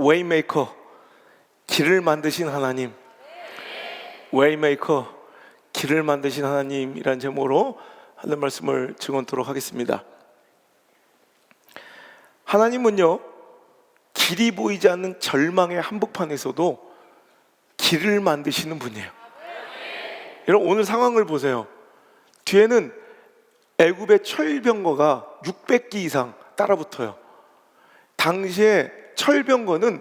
웨이메이커 길을 만드신 하나님 웨이메이커 길을 만드신 하나님이란 제목으로 하는 말씀을 증언토록 하겠습니다. 하나님은요 길이 보이지 않는 절망의 한복판에서도 길을 만드시는 분이에요. 여러분 오늘 상황을 보세요. 뒤에는 애굽의 철병거가 600기 이상 따라붙어요. 당시에 철병거는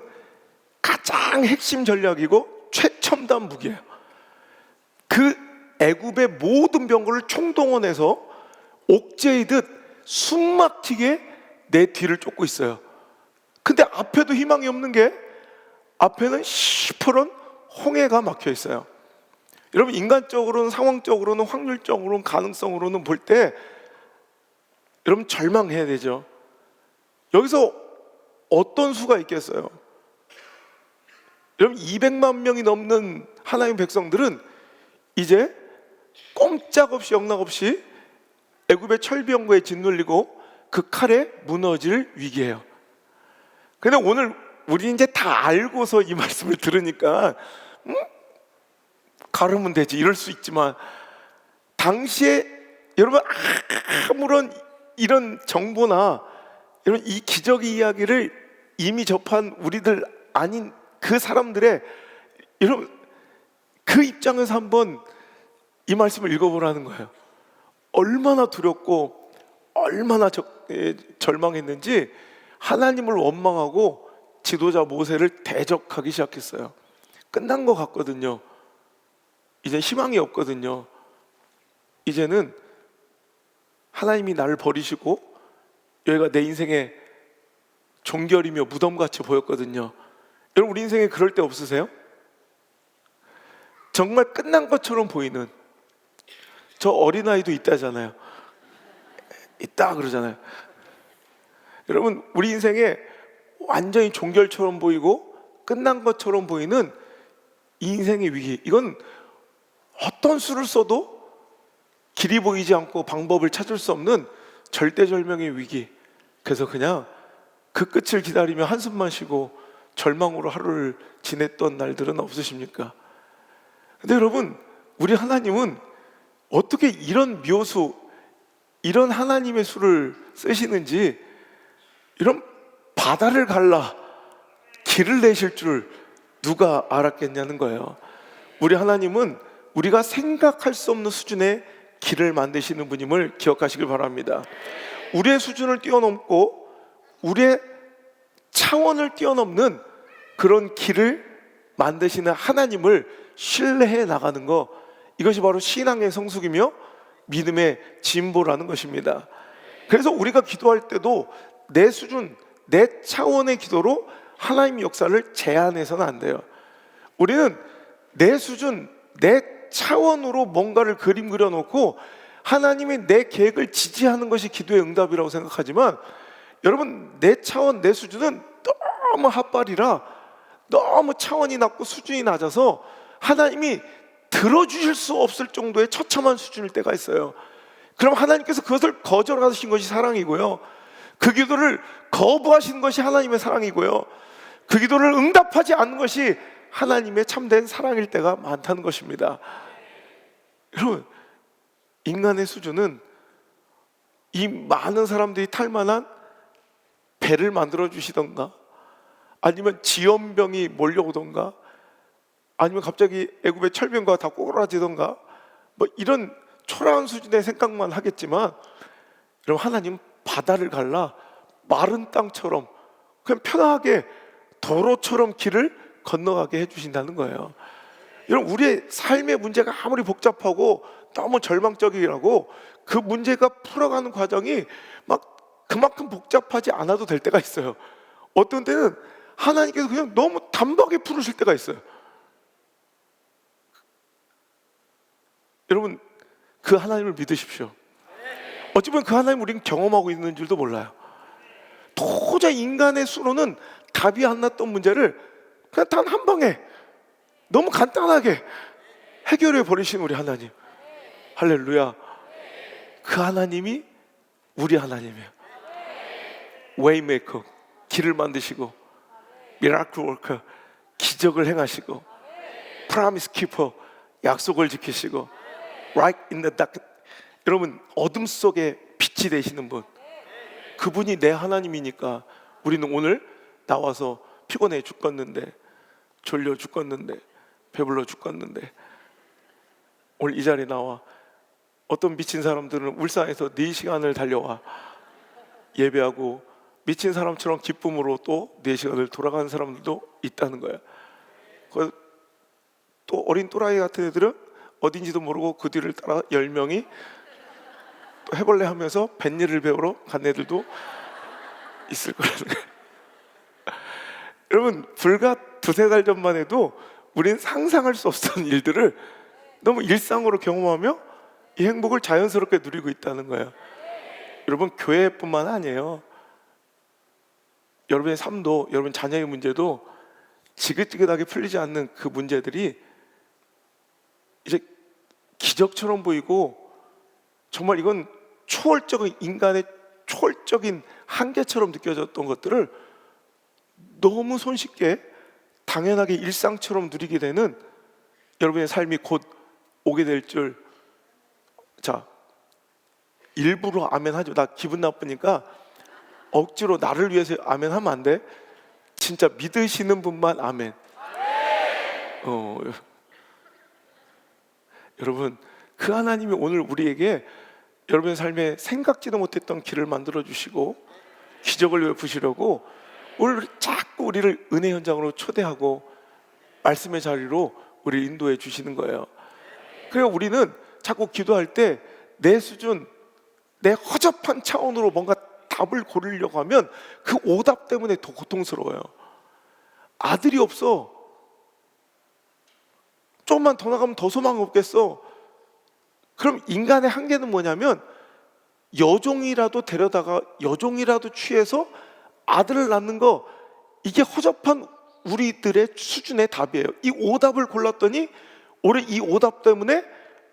가장 핵심 전략이고 최첨단 무기예요. 그 애굽의 모든 병거를 총동원해서 옥제이듯 숨막히게 내 뒤를 쫓고 있어요. 근데 앞에도 희망이 없는 게 앞에는 시퍼런 홍해가 막혀 있어요. 여러분 인간적으로는 상황적으로는 확률적으로는 가능성으로는 볼 때 여러분 절망해야 되죠. 여기서 어떤 수가 있겠어요? 여러분 200만 명이 넘는 하나님 백성들은 이제 꼼짝없이 영락없이 애굽의 철병거에 짓눌리고 그 칼에 무너질 위기예요. 근데 오늘 우리 이제 다 알고서 이 말씀을 들으니까 음? 가르면 되지 이럴 수 있지만 당시에 여러분 아무런 이런 정보나 여러분 이 기적의 이야기를 이미 접한 우리들 아닌 그 사람들의 여러분 그 입장에서 한번 이 말씀을 읽어보라는 거예요. 얼마나 두렵고 얼마나 저- 에, 절망했는지 하나님을 원망하고 지도자 모세를 대적하기 시작했어요. 끝난 것 같거든요. 이제 희망이 없거든요. 이제는 하나님이 나를 버리시고 여기가 내 인생의 종결이며 무덤같이 보였거든요. 여러분 우리 인생에 그럴 때 없으세요? 정말 끝난 것처럼 보이는 저 어린아이도 있다잖아요. 있다 그러잖아요. 여러분 우리 인생에 완전히 종결처럼 보이고 끝난 것처럼 보이는 이 인생의 위기 이건 어떤 수를 써도 길이 보이지 않고 방법을 찾을 수 없는 절대절명의 위기 그래서 그냥 그 끝을 기다리며 한숨만 쉬고 절망으로 하루를 지냈던 날들은 없으십니까? 근데 여러분 우리 하나님은 어떻게 이런 묘수 이런 하나님의 수를 쓰시는지 이런 바다를 갈라 길을 내실 줄 누가 알았겠냐는 거예요. 우리 하나님은 우리가 생각할 수 없는 수준의 길을 만드시는 분임을 기억하시길 바랍니다. 우리의 수준을 뛰어넘고 우리의 차원을 뛰어넘는 그런 길을 만드시는 하나님을 신뢰해 나가는 거 이것이 바로 신앙의 성숙이며 믿음의 진보라는 것입니다. 그래서 우리가 기도할 때도 내 수준, 내 차원의 기도로 하나님 역사를 제한해서는 안 돼요. 우리는 내 수준, 내 차원으로 뭔가를 그림 그려놓고 하나님이 내 계획을 지지하는 것이 기도의 응답이라고 생각하지만 여러분 내 차원, 내 수준은 너무 핫발이라 너무 차원이 낮고 수준이 낮아서 하나님이 들어주실 수 없을 정도의 처참한 수준일 때가 있어요. 그럼 하나님께서 그것을 거절하신 것이 사랑이고요. 그 기도를 거부하신 것이 하나님의 사랑이고요. 그 기도를 응답하지 않는 것이 하나님의 참된 사랑일 때가 많다는 것입니다. 여러분, 인간의 수준은 이 많은 사람들이 탈 만한 배를 만들어 주시던가? 아니면 지연병이 몰려오던가? 아니면 갑자기 애굽의 철병과 다 꼬라지던가? 뭐 이런 초라한 수준의 생각만 하겠지만 여러분 하나님 바다를 갈라 마른 땅처럼 그냥 편하게 도로처럼 길을 건너가게 해주신다는 거예요. 여러분 우리의 삶의 문제가 아무리 복잡하고 너무 절망적이라고 그 문제가 풀어가는 과정이 막 그만큼 복잡하지 않아도 될 때가 있어요. 어떤 때는 하나님께서 그냥 너무 단박에 풀으실 때가 있어요. 여러분 그 하나님을 믿으십시오. 어찌 보면 그 하나님 우리는 경험하고 있는 줄도 몰라요. 도저히 인간의 수로는 답이 안 났던 문제를 그냥 단 한 방에 너무 간단하게 해결해 버리신 우리 하나님. 할렐루야. 그 하나님이 우리 하나님이에요. 웨이메이커 길을 만드시고 미라클 워커 기적을 행하시고 프라미스 키퍼 약속을 지키시고 right in the dark 여러분 어둠 속에 빛이 되시는 분 그분이 내 하나님이니까 우리는 오늘 나와서 피곤해 죽겠는데 졸려 죽겠는데 배불러 죽겠는데 오늘 이 자리에 나와 어떤 미친 사람들은 울산에서 4시간을 달려와 예배하고 미친 사람처럼 기쁨으로 또 4시간을 돌아가는 사람들도 있다는 거야. 그- 또 어린 또라이 같은 애들은 어딘지도 모르고 그 뒤를 따라 10명이 또 해벌레 하면서 뱃일을 배우러 간 애들도 있을 거라는 거야. 여러분 불과 두세 달 전만 해도 우린 상상할 수 없었던 일들을 너무 일상으로 경험하며 이 행복을 자연스럽게 누리고 있다는 거예요. 여러분 교회뿐만 아니에요. 여러분의 삶도 여러분 자녀의 문제도 지긋지긋하게 풀리지 않는 그 문제들이 이제 기적처럼 보이고 정말 이건 초월적인 인간의 초월적인 한계처럼 느껴졌던 것들을 너무 손쉽게 당연하게 일상처럼 누리게 되는 여러분의 삶이 곧 오게 될 줄. 자, 일부러 아멘 하죠. 나 기분 나쁘니까 억지로 나를 위해서 아멘 하면 안 돼. 진짜 믿으시는 분만 아멘. 어, 여러분, 그 하나님이 오늘 우리에게 여러분의 삶에 생각지도 못했던 길을 만들어 주시고 기적을 베푸시려고 오늘 자꾸 우리를 은혜 현장으로 초대하고 말씀의 자리로 우리를 인도해 주시는 거예요. 그래서 우리는 자꾸 기도할 때 내 수준, 내 허접한 차원으로 뭔가 답을 고르려고 하면 그 오답 때문에 더 고통스러워요. 아들이 없어. 조금만 더 나가면 더 소망 없겠어. 그럼 인간의 한계는 뭐냐면 여종이라도 데려다가 여종이라도 취해서 아들을 낳는 거 이게 허접한 우리들의 수준의 답이에요. 이 오답을 골랐더니 올해 이 오답 때문에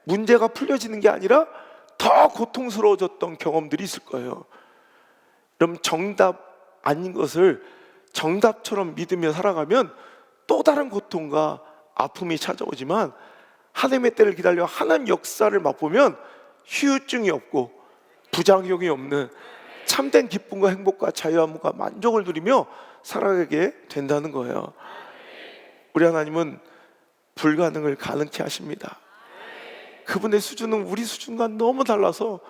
문제가 풀려지는 게 아니라 더 고통스러워졌던 경험들이 있을 거예요. 그럼 정답 아닌 것을 정답처럼 믿으며 살아가면 또 다른 고통과 아픔이 찾아오지만 하나님의 때를 기다려 하나님 역사를 맛보면 휴유증이 없고 부작용이 없는 참된 기쁨과 행복과 자유함과 만족을 누리며 살아가게 된다는 거예요. 우리 하나님은 불가능을 가능케 하십니다. 그분의 수준은 우리 수준과 너무 달라서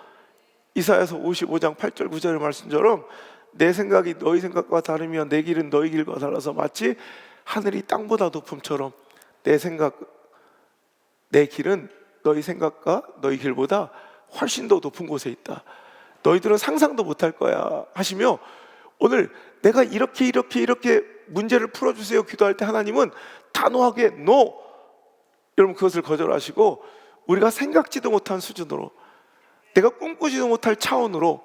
이사야서 55장 8절 9절의 말씀처럼 내 생각이 너희 생각과 다르며 내 길은 너희 길과 달라서 마치 하늘이 땅보다 높음처럼 내 생각 내 길은 너희 생각과 너희 길보다 훨씬 더 높은 곳에 있다. 너희들은 상상도 못할 거야 하시며 오늘 내가 이렇게 이렇게 이렇게 문제를 풀어주세요 기도할 때 하나님은 단호하게 no 여러분 그것을 거절하시고 우리가 생각지도 못한 수준으로 내가 꿈꾸지도 못할 차원으로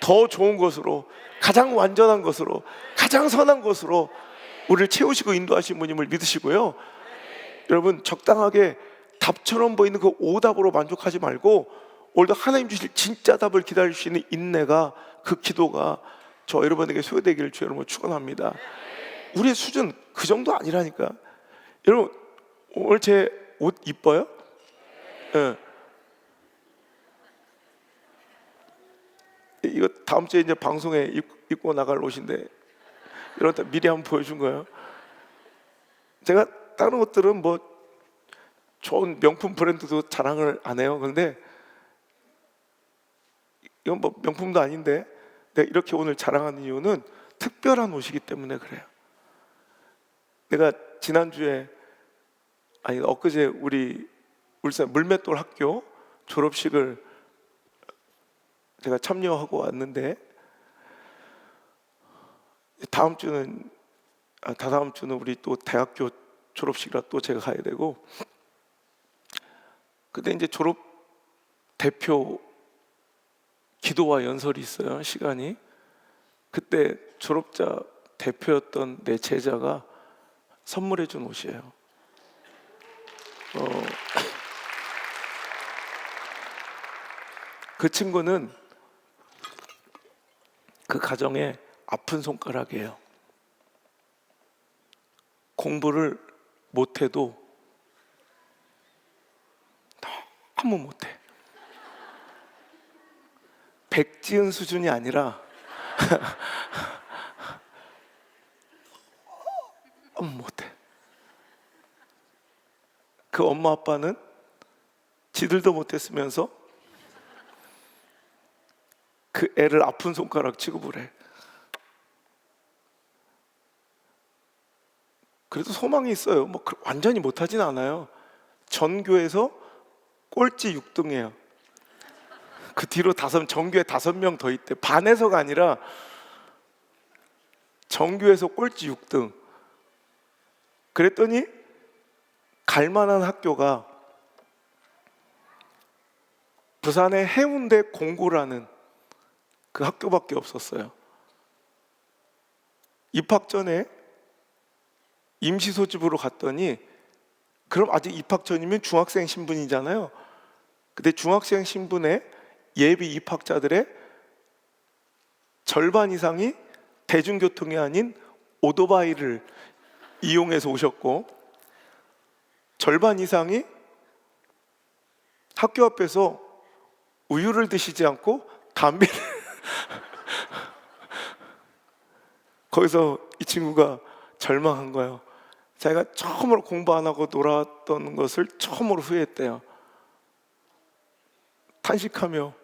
더 좋은 것으로 가장 완전한 것으로 가장 선한 것으로 우리를 채우시고 인도하신 분임을 믿으시고요. 여러분 적당하게 답처럼 보이는 그 오답으로 만족하지 말고 오늘도 하나님 주실 진짜 답을 기다릴 수 있는 인내가 그 기도가 저 여러분에게 소요되기를 주 여러분 축원합니다. 우리의 수준 그 정도 아니라니까. 여러분 오늘 제 옷 이뻐요? 예. 이거 다음 주에 이제 방송에 입- 입고 나갈 옷인데 이런 때 미리 한번 보여준 거예요. 제가 다른 옷들은 뭐 좋은 명품 브랜드도 자랑을 안 해요. 그런데 이건 뭐 명품도 아닌데 내가 이렇게 오늘 자랑하는 이유는 특별한 옷이기 때문에 그래요. 내가 지난주에 아니 엊그제 우리 울산 물맷돌 학교 졸업식을 제가 참여하고 왔는데 다음 주는 아, 다다음 주는 우리 또 대학교 졸업식이라 또 제가 가야 되고 근데 이제 졸업 대표 기도와 연설이 있어요 시간이 그때 졸업자 대표였던 내 제자가 선물해 준 옷이에요. 어, 그 친구는 그 가정의 아픈 손가락이에요. 공부를 못해도 너무 못해. 백지은 수준이 아니라 못해. 그 엄마 아빠는 지들도 못했으면서 그 애를 아픈 손가락 취급을 해. 그래도 소망이 있어요. 뭐 그- 완전히 못하진 않아요. 전교에서 꼴찌 6등이에요. 그 뒤로 다섯 전교에 다섯 명 더 있대. 반에서가 아니라 전교에서 꼴찌 6등. 그랬더니 갈 만한 학교가 부산의 해운대 공고라는 그 학교밖에 없었어요. 입학 전에 임시 소집으로 갔더니 그럼 아직 입학 전이면 중학생 신분이잖아요. 근데 중학생 신분의 예비 입학자들의 절반 이상이 대중교통이 아닌 오토바이를 이용해서 오셨고 절반 이상이 학교 앞에서 우유를 드시지 않고 담배를 거기서 이 친구가 절망한 거예요. 자기가 처음으로 공부 안 하고 놀았던 것을 처음으로 후회했대요. 탄식하며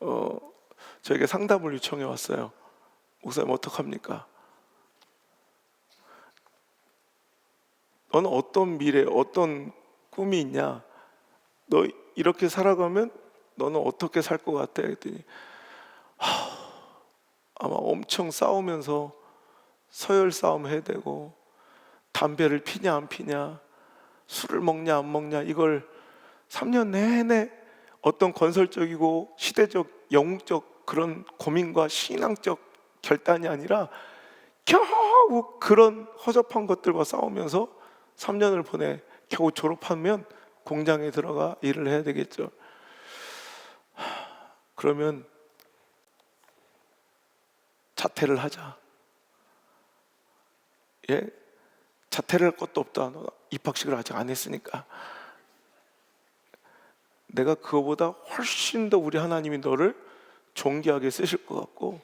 어, 저에게 상담을 요청해 왔어요. 목사님 어떡합니까? 너는 어떤 미래, 어떤 꿈이 있냐? 너 이렇게 살아가면 너는 어떻게 살 것 같아? 했더니 하, 아마 엄청 싸우면서 서열 싸움 해야 되고 담배를 피냐 안 피냐 술을 먹냐 안 먹냐 이걸 3년 내내 어떤 건설적이고 시대적 영웅적 그런 고민과 신앙적 결단이 아니라 겨우 그런 허접한 것들과 싸우면서 3년을 보내 겨우 졸업하면 공장에 들어가 일을 해야 되겠죠. 하, 그러면 자퇴를 하자. 예, 자퇴를 할 것도 없다. 너 입학식을 아직 안 했으니까. 내가 그거보다 훨씬 더 우리 하나님이 너를 존귀하게 쓰실 것 같고,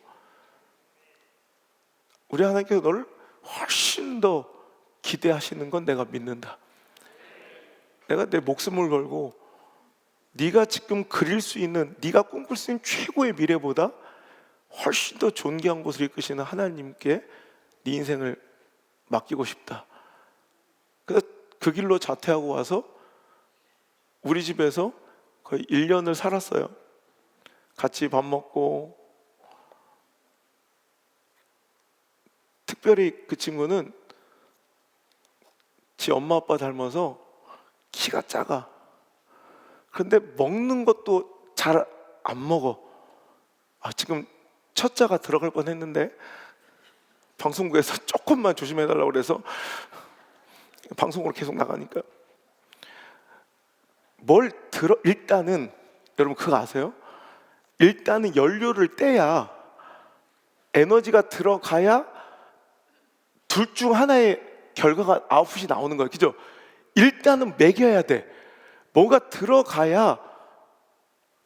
우리 하나님께서 너를 훨씬 더 기대하시는 건 내가 믿는다. 내가 내 목숨을 걸고 네가 지금 그릴 수 있는, 네가 꿈꿀 수 있는 최고의 미래보다 훨씬 더 존귀한 곳을 이끄시는 하나님께 네 인생을 맡기고 싶다. 그래서 그 길로 자퇴하고 와서 우리 집에서 거의 1년을 살았어요. 같이 밥 먹고 특별히 그 친구는 지 엄마 아빠 닮아서 키가 작아. 그런데 먹는 것도 잘 안 먹어. 아, 지금 첫 자가 들어갈 뻔 했는데 방송국에서 조금만 조심해 달라고 그래서 방송으로 계속 나가니까 뭘 들어 일단은 여러분 그거 아세요? 일단은 연료를 떼야 에너지가 들어가야 둘 중 하나의 결과가 아웃풋이 나오는 거예요. 그죠? 일단은 매겨야 돼. 뭐가 들어가야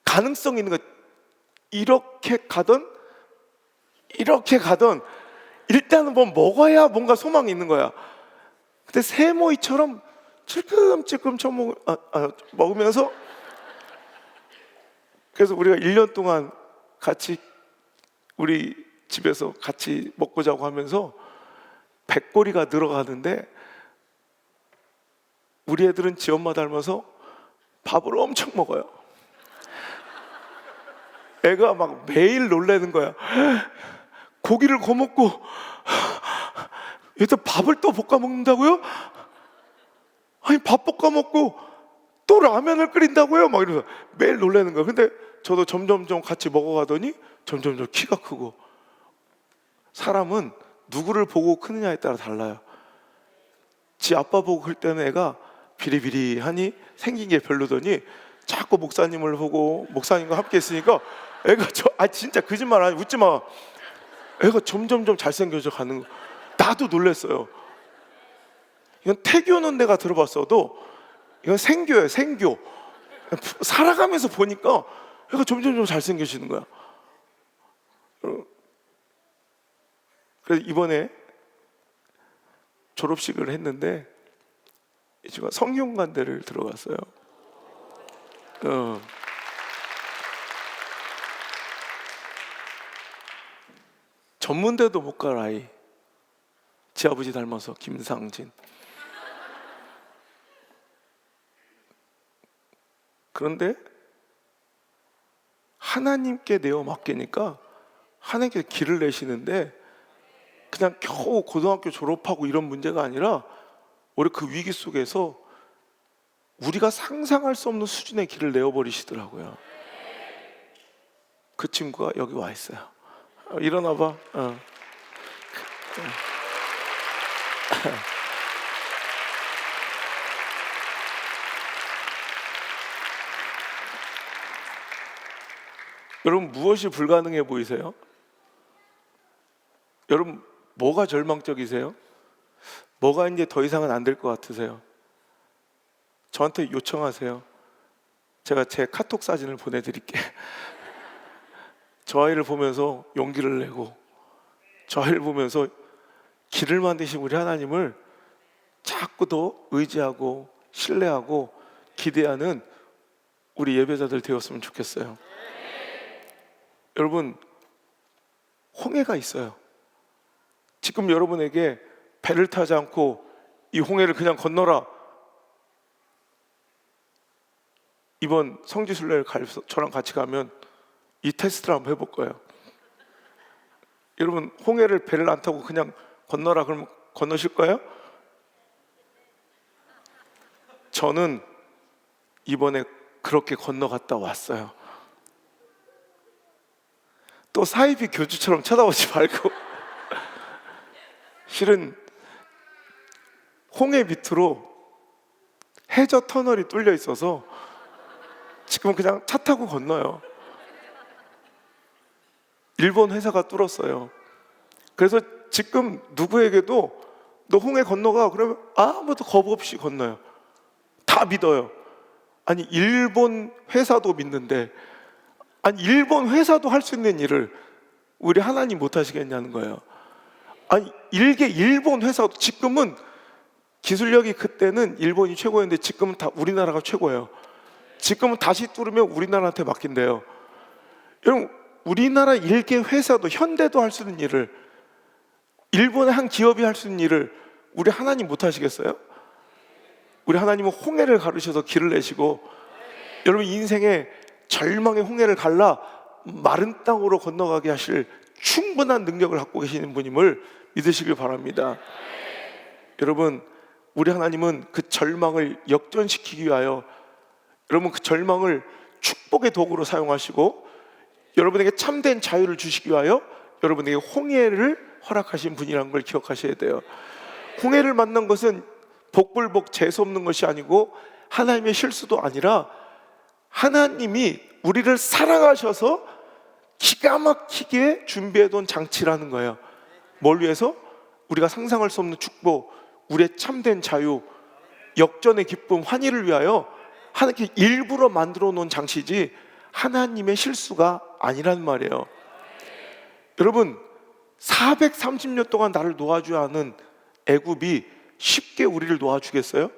가능성 있는 거 이렇게 가던 이렇게 가던 일단은 뭐 먹어야 뭔가 소망이 있는 거야. 근데 세모이처럼 찔끔찔끔 쳐먹, 아, 아, 먹으면서 그래서 우리가 1년 동안 같이 우리 집에서 같이 먹고 자고 하면서 백골이가 늘어가는데 우리 애들은 지 엄마 닮아서 밥을 엄청 먹어요. 애가 막 매일 놀래는 거야. 고기를 거먹고 얘들 밥을 또 볶아 먹는다고요? 아니 밥 볶아 먹고 또 라면을 끓인다고요? 막 이러면서 매일 놀래는 거야. 근데 저도 점점점 같이 먹어가더니 점점점 키가 크고 사람은 누구를 보고 크느냐에 따라 달라요. 지 아빠 보고 클 때는 애가 비리비리하니 생긴 게 별로더니 자꾸 목사님을 보고 목사님과 함께 있으니까 애가 저 아 진짜 거짓말 아니 웃지 마. 애가 점점점 잘생겨져 가는 거. 나도 놀랬어요. 이건 태교는 내가 들어봤어도 이건 생교예요, 생교. 살아가면서 보니까 얘가 점점 점 잘생겨지는 거야. 어, 그래서 이번에 졸업식을 했는데 이 친구가 성균관대를 들어갔어요. 어. 전문대도 못 갈 아이. 지 아버지 닮아서 김상진. 그런데 하나님께 내어 맡기니까 하나님께 길을 내시는데 그냥 겨우 고등학교 졸업하고 이런 문제가 아니라 우리 그 위기 속에서 우리가 상상할 수 없는 수준의 길을 내어버리시더라고요. 그 친구가 여기 와 있어요. 어, 일어나 봐. 어. 여러분 무엇이 불가능해 보이세요? 여러분 뭐가 절망적이세요? 뭐가 이제 더 이상은 안 될 것 같으세요? 저한테 요청하세요. 제가 제 카톡 사진을 보내드릴게. 저 아이를 보면서 용기를 내고 저 아이를 보면서 길을 만드신 우리 하나님을 자꾸 더 의지하고 신뢰하고 기대하는 우리 예배자들 되었으면 좋겠어요. 여러분 홍해가 있어요. 지금 여러분에게 배를 타지 않고 이 홍해를 그냥 건너라. 이번 성지순례를 저랑 같이 가면 이 테스트를 한번 해볼 거예요. 여러분 홍해를 배를 안 타고 그냥 건너라 그러면 건너실 거예요? 저는 이번에 그렇게 건너갔다 왔어요. 또 사이비 교주처럼 쳐다보지 말고 실은 홍해 밑으로 해저 터널이 뚫려 있어서 지금 그냥 차 타고 건너요. 일본 회사가 뚫었어요. 그래서 지금 누구에게도 너 홍해 건너가 그러면 아무도 겁 없이 건너요. 다 믿어요. 아니 일본 회사도 믿는데 아니 일본 회사도 할 수 있는 일을 우리 하나님 못 하시겠냐는 거예요. 아니 일개 일본 회사도 지금은 기술력이 그때는 일본이 최고였는데 지금은 다 우리나라가 최고예요. 지금은 다시 뚫으면 우리나라한테 맡긴대요. 여러분 우리나라 일개 회사도 현대도 할 수 있는 일을 일본의 한 기업이 할 수 있는 일을 우리 하나님 못 하시겠어요? 우리 하나님은 홍해를 가르셔서 길을 내시고 여러분 인생에 절망의 홍해를 갈라 마른 땅으로 건너가게 하실 충분한 능력을 갖고 계시는 분임을 믿으시길 바랍니다. 여러분 우리 하나님은 그 절망을 역전시키기 위하여 여러분 그 절망을 축복의 도구로 사용하시고 여러분에게 참된 자유를 주시기 위하여 여러분에게 홍해를 허락하신 분이라는 걸 기억하셔야 돼요. 홍해를 만난 것은 복불복 재수 없는 것이 아니고 하나님의 실수도 아니라 하나님이 우리를 사랑하셔서 기가 막히게 준비해 둔 장치라는 거예요. 뭘 위해서? 우리가 상상할 수 없는 축복, 우리의 참된 자유, 역전의 기쁨, 환희를 위하여 하나님께 일부러 만들어 놓은 장치지 하나님의 실수가 아니란 말이에요. 여러분, 430년 동안 나를 놓아줘야 하는 애굽이 쉽게 우리를 놓아주겠어요?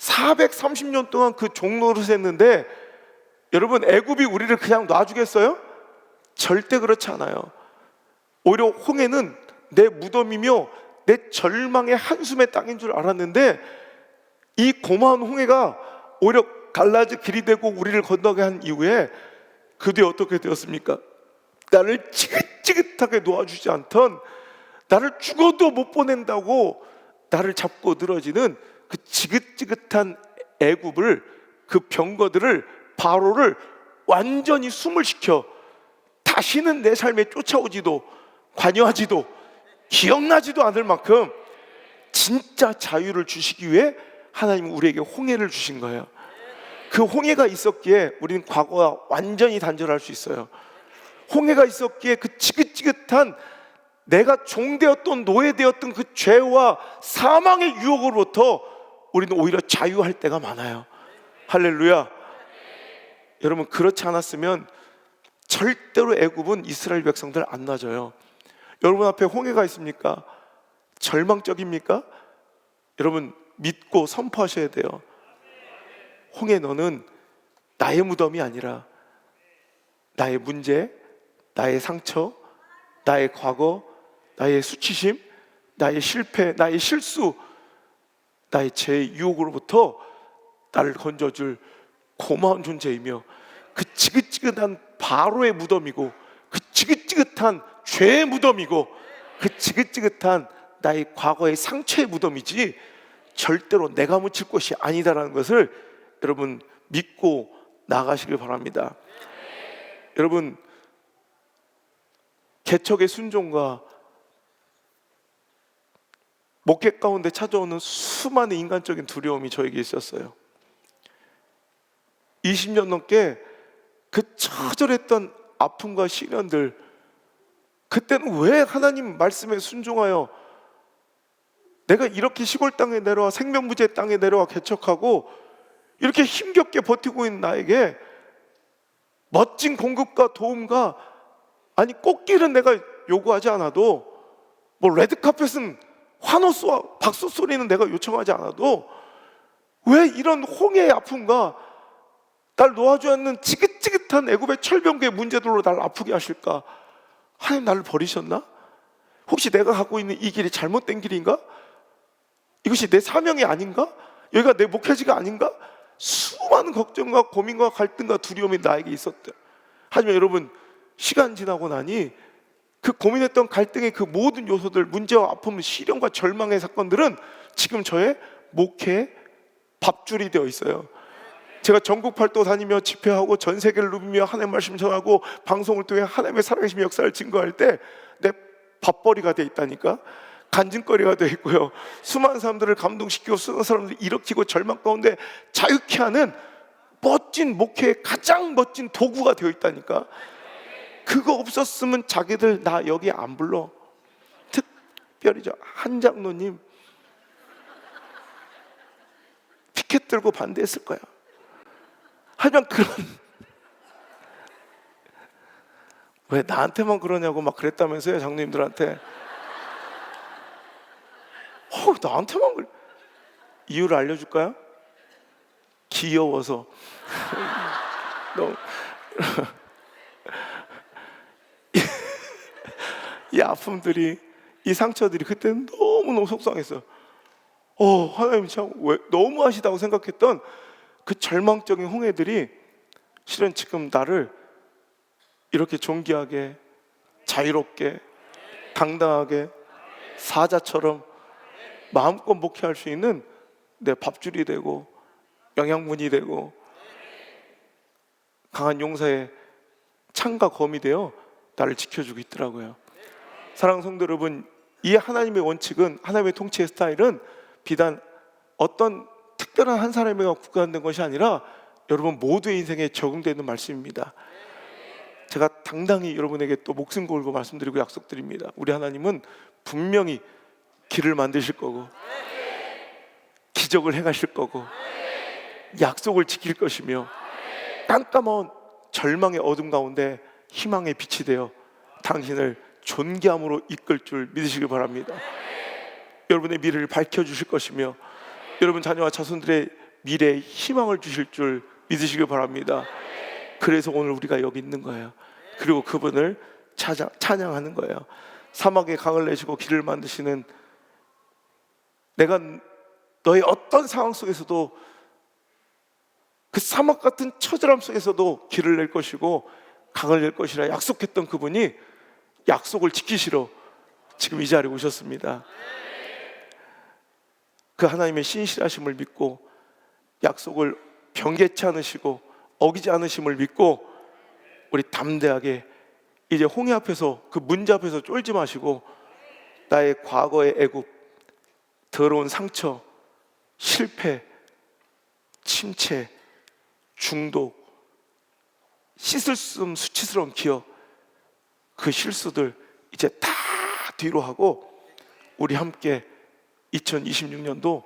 430년 동안 그 종로를 했는데 여러분 애굽이 우리를 그냥 놔주겠어요? 절대 그렇지 않아요. 오히려 홍해는 내 무덤이며 내 절망의 한숨의 땅인 줄 알았는데 이 고마운 홍해가 오히려 갈라지 길이 되고 우리를 건너게 한 이후에 그 뒤에 어떻게 되었습니까? 나를 지긋지긋하게 놓아주지 않던 나를 죽어도 못 보낸다고 나를 잡고 늘어지는 그 지긋지긋한 애굽을 그 병거들을 바로를 완전히 숨을 시켜 다시는 내 삶에 쫓아오지도 관여하지도 기억나지도 않을 만큼 진짜 자유를 주시기 위해 하나님 우리에게 홍해를 주신 거예요. 그 홍해가 있었기에 우리는 과거와 완전히 단절할 수 있어요. 홍해가 있었기에 그 지긋지긋한 내가 종되었던 노예되었던 그 죄와 사망의 유혹으로부터 우리는 오히려 자유할 때가 많아요. 할렐루야. 여러분 그렇지 않았으면 절대로 애굽은 이스라엘 백성들 안 놔줘요. 여러분 앞에 홍해가 있습니까? 절망적입니까? 여러분 믿고 선포하셔야 돼요. 홍해 너는 나의 무덤이 아니라 나의 문제, 나의 상처, 나의 과거, 나의 수치심, 나의 실패, 나의 실수, 나의 죄 유혹으로부터 나를 건져줄 고마운 존재이며 그 지긋지긋한 바로의 무덤이고 그 지긋지긋한 죄의 무덤이고 그 지긋지긋한 나의 과거의 상처의 무덤이지 절대로 내가 묻힐 곳이 아니다라는 것을 여러분 믿고 나가시길 바랍니다. 여러분 개척의 순종과 목회 가운데 찾아오는 수많은 인간적인 두려움이 저에게 있었어요. 20년 넘게 그 처절했던 아픔과 시련들 그때는 왜 하나님 말씀에 순종하여 내가 이렇게 시골 땅에 내려와 생명부재 땅에 내려와 개척하고 이렇게 힘겹게 버티고 있는 나에게 멋진 공급과 도움과 아니 꽃길은 내가 요구하지 않아도 뭐 레드카펫은 환호수와 박수 소리는 내가 요청하지 않아도 왜 이런 홍해의 아픔과 날 놓아주지 않는 지긋지긋한 애굽의 철병기의 문제들로 날 아프게 하실까? 하나님 나를 버리셨나? 혹시 내가 갖고 있는 이 길이 잘못된 길인가? 이것이 내 사명이 아닌가? 여기가 내 목회지가 아닌가? 수많은 걱정과 고민과 갈등과 두려움이 나에게 있었대. 하지만 여러분 시간 지나고 나니 그 고민했던 갈등의 그 모든 요소들, 문제와 아픔, 시련과 절망의 사건들은 지금 저의 목회의 밥줄이 되어 있어요. 제가 전국 팔도 다니며 집회하고 전 세계를 누비며 하나님 말씀 전하고 방송을 통해 하나님의 살아계신 역사를 증거할 때 내 밥벌이가 돼 있다니까? 간증거리가 돼 있고요. 수많은 사람들을 감동시키고 수많은 사람들을 일으키고 절망 가운데 자유케 하는 멋진 목회의 가장 멋진 도구가 되어 있다니까 그거 없었으면 자기들 나 여기 안 불러. 특별히 저 한장로님. 피켓 들고 반대했을 거야. 하지만 그런 왜 나한테만 그러냐고 막 그랬다면서요 장로님들한테? 어 나한테만 그래. 이유를 알려줄까요? 귀여워서. 너무 이 아픔들이 이 상처들이 그때는 너무너무 속상했어요 어 하나님 참 왜, 너무 하시다고 생각했던 그 절망적인 홍해들이 실은 지금 나를 이렇게 존귀하게 자유롭게 당당하게 사자처럼 마음껏 목회할 수 있는 내 밥줄이 되고 영양분이 되고 강한 용사의 창과 검이 되어 나를 지켜주고 있더라고요. 사랑하는 성도 여러분, 이 하나님의 원칙은 하나님의 통치의 스타일은 비단 어떤 특별한 한 사람에게 국한된 것이 아니라 여러분 모두의 인생에 적용되는 말씀입니다. 제가 당당히 여러분에게 또 목숨 걸고 말씀드리고 약속드립니다. 우리 하나님은 분명히 길을 만드실 거고 기적을 행하실 거고 약속을 지킬 것이며 깜깜한 절망의 어둠 가운데 희망의 빛이 되어 당신을 존귀함으로 이끌 줄 믿으시길 바랍니다. 여러분의 미래를 밝혀 주실 것이며 여러분 자녀와 자손들의 미래에 희망을 주실 줄 믿으시길 바랍니다. 그래서 오늘 우리가 여기 있는 거예요. 그리고 그분을 찾아, 찬양하는 거예요. 사막에 강을 내시고 길을 만드시는 내가 너의 어떤 상황 속에서도 그 사막 같은 처절함 속에서도 길을 낼 것이고 강을 낼 것이라 약속했던 그분이 약속을 지키시러 지금 이 자리에 오셨습니다. 그 하나님의 신실하심을 믿고 약속을 변개치 않으시고 어기지 않으심을 믿고 우리 담대하게 이제 홍해 앞에서 그 문제 앞에서 쫄지 마시고 나의 과거의 애굽 더러운 상처 실패 침체 중독 씻을 수 없는 수치스러운 기억 그 실수들 이제 다 뒤로 하고 우리 함께 2026년도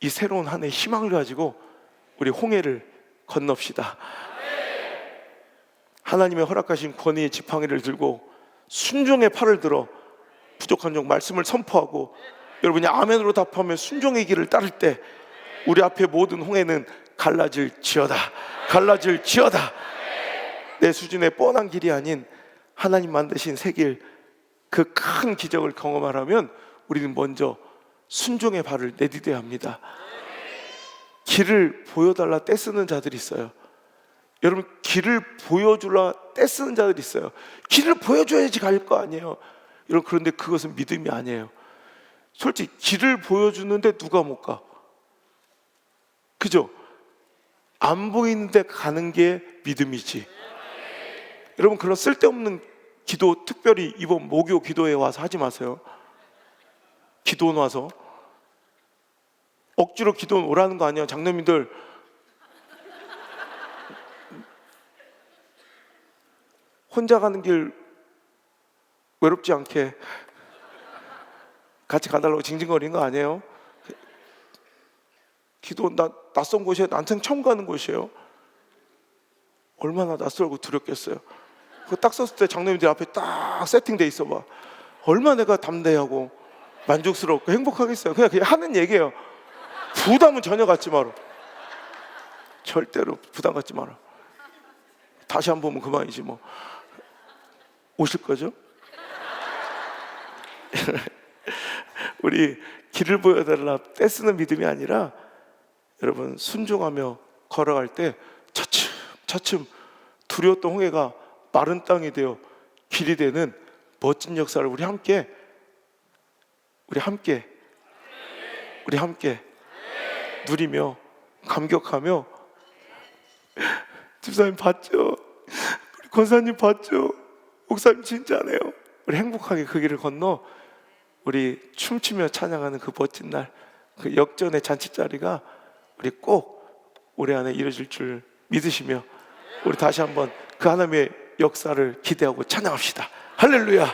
이 새로운 한 해 희망을 가지고 우리 홍해를 건넙시다. 하나님의 허락하신 권위의 지팡이를 들고 순종의 팔을 들어 부족한 종 말씀을 선포하고 여러분이 아멘으로 답하면 순종의 길을 따를 때 우리 앞에 모든 홍해는 갈라질 지어다. 갈라질 지어다. 내 수준의 뻔한 길이 아닌 하나님 만드신 새 길, 그 큰 기적을 경험하려면 우리는 먼저 순종의 발을 내디뎌야 합니다. 길을 보여달라 떼쓰는 자들이 있어요. 여러분 길을 보여주라 떼쓰는 자들이 있어요. 길을 보여줘야지 갈 거 아니에요. 여러분 그런데 그것은 믿음이 아니에요. 솔직히 길을 보여주는데 누가 못 가? 그죠? 안 보이는데 가는 게 믿음이지. 여러분 그런 쓸데없는 기도 특별히 이번 목요 기도에 와서 하지 마세요. 기도 와서 억지로 기도 오라는 거 아니야, 장로님들. 혼자 가는 길 외롭지 않게 같이 가달라고 징징거리는 거 아니에요? 기도 나 낯선 곳이에요. 난생 처음 가는 곳이에요. 얼마나 낯설고 두렵겠어요. 그딱 썼을 때 장로님들 앞에 딱 세팅돼 있어 봐. 얼마 내가 담대하고 만족스럽고 행복하겠어요. 그냥 그냥 하는 얘기예요. 부담은 전혀 갖지 마라. 절대로 부담 갖지 마라. 다시 한 번 보면 그만이지 뭐. 오실 거죠? 우리 길을 보여달라 떼쓰는 믿음이 아니라 여러분 순종하며 걸어갈 때 차츰 차츰 두려웠던 홍해가 마른 땅이 되어 길이 되는 멋진 역사를 우리 함께 우리 함께 우리 함께 누리며 감격하며 집사님 봤죠? 우리 권사님 봤죠? 목사님 진짜네요. 우리 행복하게 그 길을 건너 우리 춤추며 찬양하는 그 멋진 날, 그 역전의 잔치 자리가 우리 꼭 올해 안에 이루어질 줄 믿으시며 우리 다시 한번 그 하나님의 역사를 기대하고 찬양합시다. 할렐루야.